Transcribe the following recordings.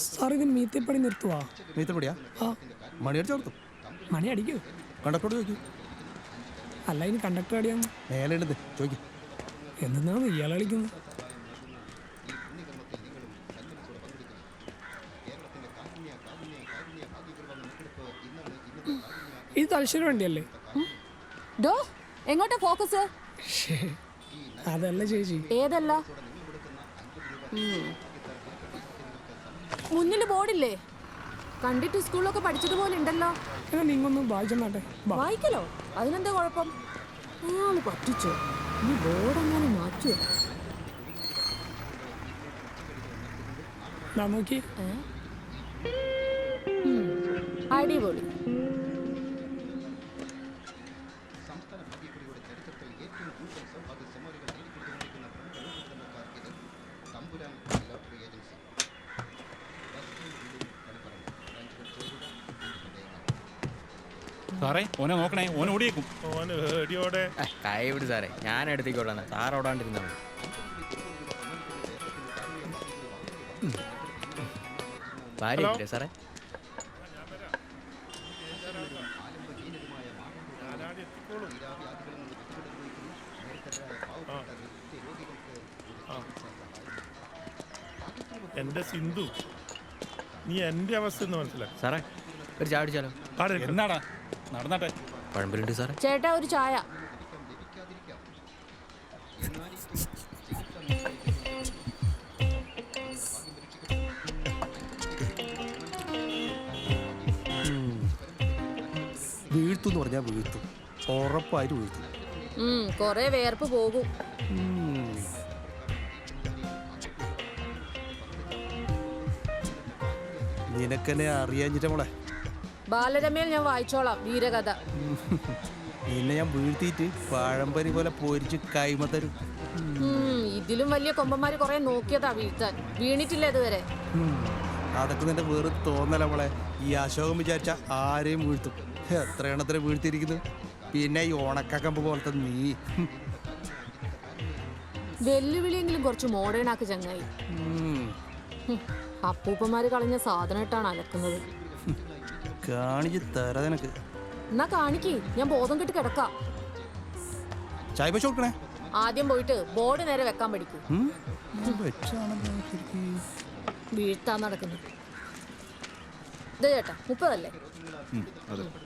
Sir ഇത് മീത്തിപ്പണി നിർത്തുവാ? മീത്തപ്പടിയാ? മണിയടിച്ച് കൊടുത്തു മണി അടിക്കൂ. കണ്ടക്ടറോട് ചോദിക്കൂ. അല്ല ഇനി കണ്ടക്ടർ അടിയാ മേലെ ചോദിക്കും. എന്തെന്നാണ് ഇയാൾ കളിക്കുന്നത്? ഇത് തലശ്ശേരി വണ്ടിയല്ലേ? ഡോ എങ്ങോട്ടാ ഫോക്കസ്? അതല്ല ചേച്ചി. ഏതല്ല? മുന്നിൽ ബോർഡില്ലേ? കണ്ടിട്ട് സ്കൂളിലൊക്കെ പഠിച്ചതുപോലെ ഉണ്ടല്ലോ. നിങ്ങൊന്ന് വായിച്ചെന്നാട്ടെ. ബാ വായിക്കലോ? അതിനെന്താ കുഴപ്പം? അയാൾ പറ്റിച്ചോ? ഈ ബോർഡ് അങ്ങനെ മാറ്റുമോ നോക്കി. അടിപൊളി. സാറേ ഓനെ നോക്കണേ ഓനെ ഓടിയേക്കും. ഓന് പേടിയോടെ. കൈ വിട് സാറേ ഞാൻ എടുത്തേക്കോളാം സാർ ഓടാണ്ടിരുന്നാ മതി. ഭാര്യ ഇല്ലേ സാറേ. എന്റെ സിന്ധു നീ എന്റെ അവസ്ഥ എന്ന് മനസ്സിലാക്കി. സാറേ ഒരു ചാടിച്ചാലോ എന്നാടാ നടന്നാട്ടെ. പഴമ്പലുണ്ട് സാറേ. ചേട്ടാ ഒരു ചായ. വീഴ്ത്തു എന്ന് പറഞ്ഞാൽ വീഴ്ത്തും. ഉറപ്പായിട്ട് വീഴ്ത്തും. കൊറേ വേർപ്പ് പോകും. നിനക്കെന്നെ അറിയാഞ്ഞിട്ട് മോളെ. ബാലരമയിൽ ഞാൻ വായിച്ചോളാം വീരകഥ. നിന്നെ ഞാൻ വീഴ്ത്തിയിട്ട് പഴംപരി പോലെ പൊരിച്ച് കൈമ തരും. ഇതിലും വലിയ കൊമ്പന്മാര് കൊറേ നോക്കിയതാ വീഴ്ത്താൻ. വീണിട്ടില്ല ഇതുവരെ. അതൊക്കെ നിന്റെ വേറെ തോന്നല മോളെ. ഈ അശോകം വിചാരിച്ച ആരെയും വീഴ്ത്തും. എത്ര എണ്ണത്തിന് വീഴ്ത്തിയിരിക്കുന്നു പിന്നെ ഈ ഉണക്കക്കമ്പ് പോലത്തെ നീ. വെല്ലുവിളിയെങ്കിലും കുറച്ച് മോഡേൺ ആക്ക് ചങ്ങായി. അപ്പൂപ്പന്മാര് കളഞ്ഞ സാധനം ഇട്ടാണ് അലക്കുന്നത്. കാണിച്ച് തരാ നിനക്ക്. എന്നാ കാണിക്ക് ഞാൻ ബോധം കെട്ട് കിടക്കാം. ചായ പശ കൊടുക്കണേ? ആദ്യം പോയിട്ട് ബോർഡ് നേരെ വെക്കാൻ പഠിക്കൂ. ഉം? ഇത് വെച്ചാണല്ലോ ശരിക്ക്. വീഴ്ത്താൻ നടക്കുന്നു. ഇത് ചേട്ടാ മുപ്പതല്ലേ? അതെ.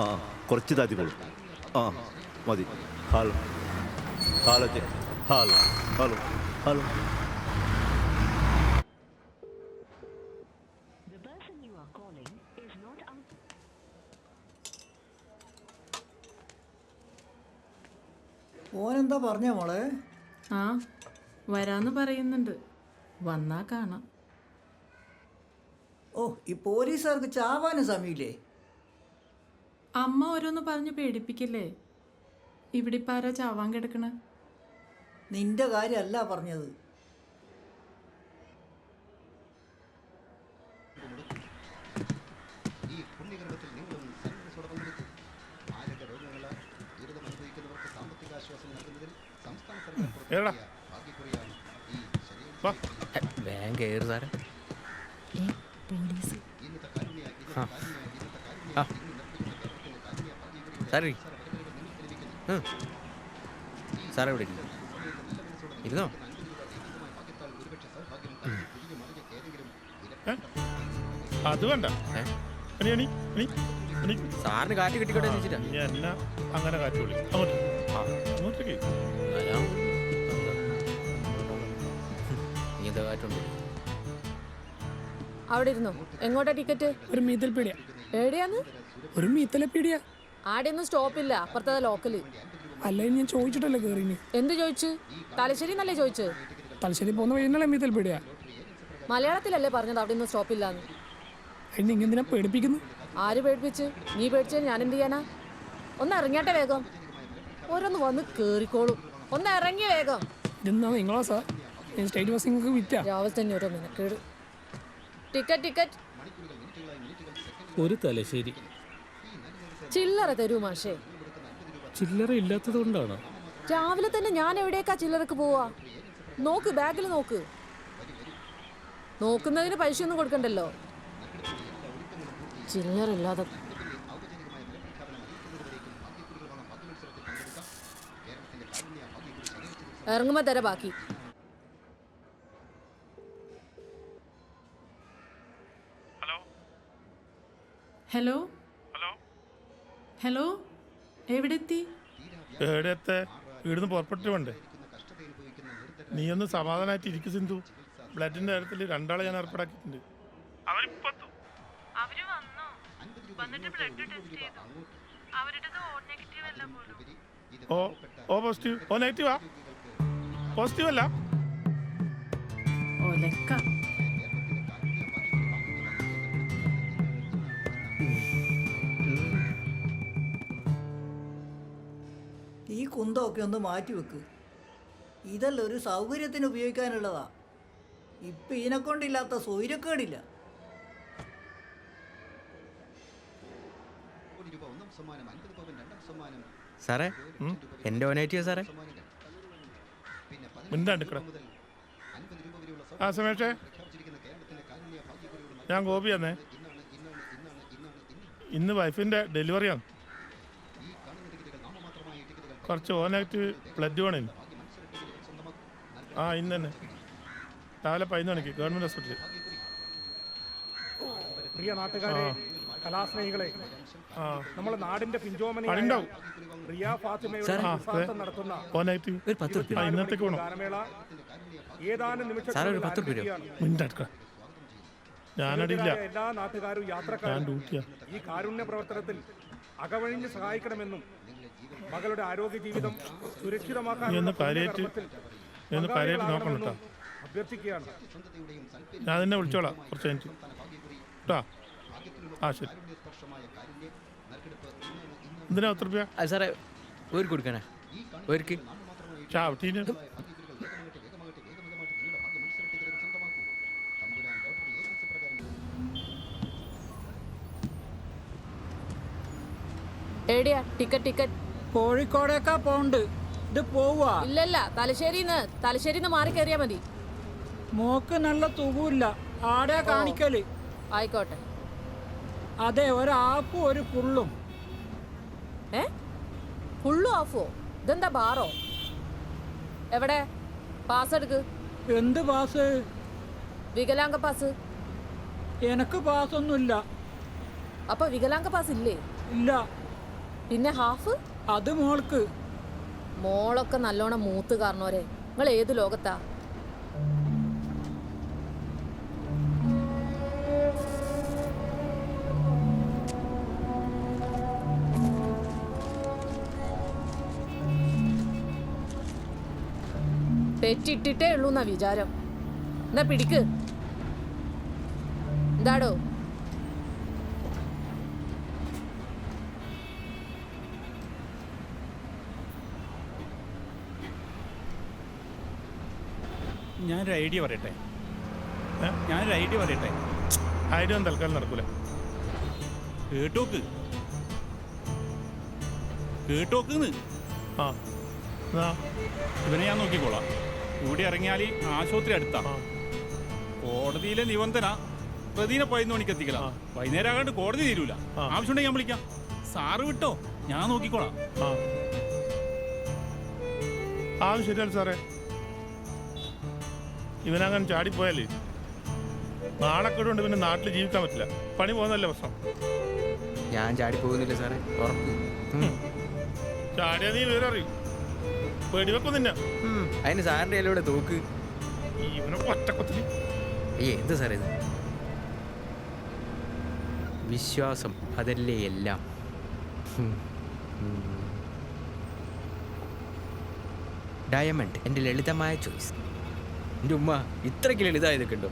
ആ കുറച്ച് താത്തിക്കോളൂ ആ മതി. ഹലോ ഹലോ ചെ ഹലോ ഹലോ ഹലോ ഓനെന്താ പറഞ്ഞ മോളെ? ആ വരാന്ന് പറയുന്നുണ്ട്. വന്നാ കാണാം. ഓ ഈ പോലീസുകാർക്ക് ചാവാനും സമയമില്ലേ? അമ്മ ഓരോന്ന് പറഞ്ഞ് പേടിപ്പിക്കില്ലേ? ഇവിടെ ഇപ്പം ആരാ ചാവാൻ കിടക്കണ? നിന്റെ കാര്യമല്ല പറഞ്ഞത്. ഏടാ വാ. വേഗം കയറ് സാറേ. ആ. ആ. സാറേ. സാറേ ഇവിടെ. ഇരുന്നോ? അത് വേണ്ട. ഏ? അണി അണി അണി അണി സാറിന് കാറ്റ് കിട്ടിക്കോട്ടെ അങ്ങനെ അങ്ങോട്ട്. അങ്ങോട്ടേക്ക്. നീ എന്താ കാറ്റുണ്ട്? അവിടെ ഇരുന്നു? എങ്ങോട്ടാ ടിക്കറ്റ്? ഒരു മീത്തൽ പീടിയ. എവിടെയാന്ന് ഒരു മീത്തല പീടിയ ആടെയൊന്നും സ്റ്റോപ്പില്ല അപ്പുറത്തെ ലോക്കൽ അല്ലേ ഞാൻ ചോദിച്ചിട്ടല്ലേ കയറിന് എന്ത് ചോദിച്ചു? തലശ്ശേരി എന്നല്ലേ ചോദിച്ചു? തലശ്ശേരി പോകുന്ന വഴിയല്ലേ മീത്തൽ പേടിയാ മലയാളത്തിലല്ലേ പറഞ്ഞത് അവിടെ ഒന്നും സ്റ്റോപ്പില്ലാന്ന് അതിന് ഇങ്ങനെ പേടിപ്പിക്കുന്നു? ആര് പേടിപ്പിച്ച്? നീ പേടിച്ച ഞാൻ എന്ത് ചെയ്യാനാ? ഒന്ന് ഇറങ്ങിയാട്ടെ വേഗം. ഓരോന്ന് വന്ന് കേറിക്കോളും. ഒന്ന് ഇറങ്ങി വേഗം. ഇതെന്നാ നിങ്ങളാ സാർ സ്റ്റേറ്റ് ബസ് നിങ്ങൾക്ക് വിറ്റാ. രാവിലെ തന്നെ ഓരോ മെനക്കേട്. ടിക്കറ്റ് ടിക്കറ്റ് ഒരു തലശ്ശേരി. ചില്ലറ തരൂ മാഷേ. ചില്ലറ ഇല്ലാത്തത് കൊണ്ടാണ്. രാവിലെ തന്നെ ഞാൻ എവിടേക്കാ ചില്ലറക്ക് പോവാ? നോക്ക് ബാഗിൽ നോക്ക്. നോക്കുന്നതിന് പൈസ ഒന്നും കൊടുക്കണ്ടല്ലോ ചില്ലറില്ലാതെ ഇറങ്ങുമ്പോ തര ബാക്കി. ഹലോ. ഹലോ എവിടെത്തി? എവിടെയത്തെ? ഇവിടുന്ന് പുറപ്പെട്ടിട്ട് വേണ്ടേ നീ ഒന്ന് സമാധാനമായിട്ട് ഇരിക്കും സിന്ധു. ബ്ലഡിന്റെ കാര്യത്തിൽ രണ്ടാളെ ഞാൻ ഏർപ്പാടാക്കിയിട്ടുണ്ട്. അവരിപ്പോ അവർ വന്നോ? വന്നിട്ട് ബ്ലഡ് ടെസ്റ്റ് ചെയ്തു. അവരുടേത് ഓ നെഗറ്റീവ് അല്ല പോലും. ഓ ഓ പോസിറ്റീവ്. ഓ നെഗറ്റീവാ? പോസിറ്റീവ് അല്ല ഒലക്ക ഈ കുന്തമൊക്കെ ഒന്ന് മാറ്റി വെക്ക്. ഇതല്ല ഒരു സൗകര്യത്തിന് ഉപയോഗിക്കാനുള്ളതാ. ഇപ്പം ഇതിനെക്കൊണ്ടില്ലാത്ത സൗകര്യക്കേടില്ല സാറേ എന്റെ ഓനേറ്റീവ് സാറേ? മിണ്ടാണ്ടിക്കട ആ സമേഷേ. ഞാൻ ഗോപിയാന്നേ ഇന്ന് വൈഫിന്റെ ഡെലിവറിയാണ്. കുറച്ച് ഓ നെഗറ്റീവ് ബ്ലഡ് വേണേനു. ആ ഇന്ന് തന്നെ രാവിലെ പതിനൊന്ന് മണിക്ക് ഗവൺമെന്റ് ഹോസ്പിറ്റലിൽ പ്രിയ നാട്ടുകാരെ കലാസ്നേഹികളെ നമ്മുടെ നാടിന്റെ പിഞ്ചോമന പണിണ്ടാവും റിയ ഫാത്തിമയുടെ നടത്തുന്ന ഇന്നത്തേക്ക് ഗാനമേള ഏതാനും ഞാനടിയില്ല. എല്ലാ നാട്ടുകാരും യാത്രക്കാരും ഈ കാരുണ്യ പ്രവർത്തനത്തിൽ അകവഴിഞ്ഞ് സഹായിക്കണമെന്നും മകളുടെ ആരോഗ്യ ജീവിതം സുരക്ഷിതമാക്കാൻ നോക്കണം അഭ്യർത്ഥിക്കുകയാണ്. ഞാൻ നിന്നെ വിളിച്ചോളാം. കുറച്ച് കഴിഞ്ഞിട്ട്. കേട്ടോ ആ ശരി. എന്തിനാ പത്ത് റുപ്യ? സാറേ ഒരു കൊടുക്കാനാ ഒരുക്ക് ചാവട്ടീന് എവിടെയാ? Ticket ticket. കോഴിക്കോടേക്കാ പോണ്ട്. ഇത് പോവാ. ഇല്ലല്ല തലശ്ശേരിന്ന് തലശ്ശേരിന്ന് മാറി കയറിയാ മതി. മോക്ക് നല്ല തുകൂല്ല ആടെ കാണിക്കൽ? ആയിക്കോട്ടെ. അതെ ഒരാപ്പും ഒരു പുള്ളും. ഏ? ഫുള്ളു ഓഫോ ഇതെന്താ ബാറോ? എവിടെ? പാസ് എടുക്ക്. എന്ത് പാസ്? വികലാംഗ പാസ്. എനക്ക് പാസ് ഒന്നുമില്ല അപ്പൊ വികലാംഗ പാസ് ഇല്ലേ? ഇല്ല. പിന്നെ ഹാഫ്? അത് മോൾക്ക്. മോളൊക്കെ നല്ലോണം മൂത്ത് കാരണോരെ. നിങ്ങൾ ഏത് ലോകത്താ? തെറ്റിട്ടിട്ടേ ഉള്ളൂ എന്നാ വിചാരം. എന്നാ പിടിക്ക്. എന്താടോ? ഞാനൊരു ഐഡിയ പറയട്ടെ? ഞാനൊരു ഐഡിയ പറയട്ടെ? ഐഡിയ ഒന്നും തൽക്കാലം നടക്കൂല. കേട്ടോക്ക്. കേട്ടോക്കുന്ന്. ആ. ഇവനെ ഞാൻ നോക്കിക്കോളാം. ഇവിടെ ഇറങ്ങിയാൽ ആശുപത്രി അടുത്താ. കോടതിയിലെ നിബന്ധന പ്രതിനെ പതിനൊന്ന് മണിക്ക് എത്തിക്കല. വൈകുന്നേരം ആകാണ്ട് കോടതി തീരൂല. ആവശ്യമുണ്ടെങ്കിൽ ഞാൻ വിളിക്കാം. സാറ് വിട്ടോ? ഞാൻ നോക്കിക്കോളാം. ആ ശരിയാണ് സാറേ. ഇവനങ്ങനെ ചാടിപ്പോയാലേ നാളെ കൊണ്ട് പിന്നെ നാട്ടിൽ ജീവിക്കാൻ പറ്റില്ല. പണി പോകുന്നല്ലേ പ്രശ്നം? ഞാൻ ചാടി പോകുന്നില്ല സാറേ ഉറപ്പ്. ചാടിയാ നീ വിവരം അറിയും. വെടിവെക്കും നിന്നെ അതിന് സാറിന്റെ കയ്യിലൂടെ തോക്ക്. ഇവനെ ഒറ്റക്കൊത്തിൽ. ഏ എന്ത് സാറേ ഇത്? വിശ്വാസം അതല്ലേ എല്ലാം. ഡയമണ്ട് എന്റെ ലളിതമായ ചോയ്സ്. എന്റെ ഉമ്മ ഇത്രയ്ക്ക് ലളിതായതൊക്കെ ഉണ്ടോ?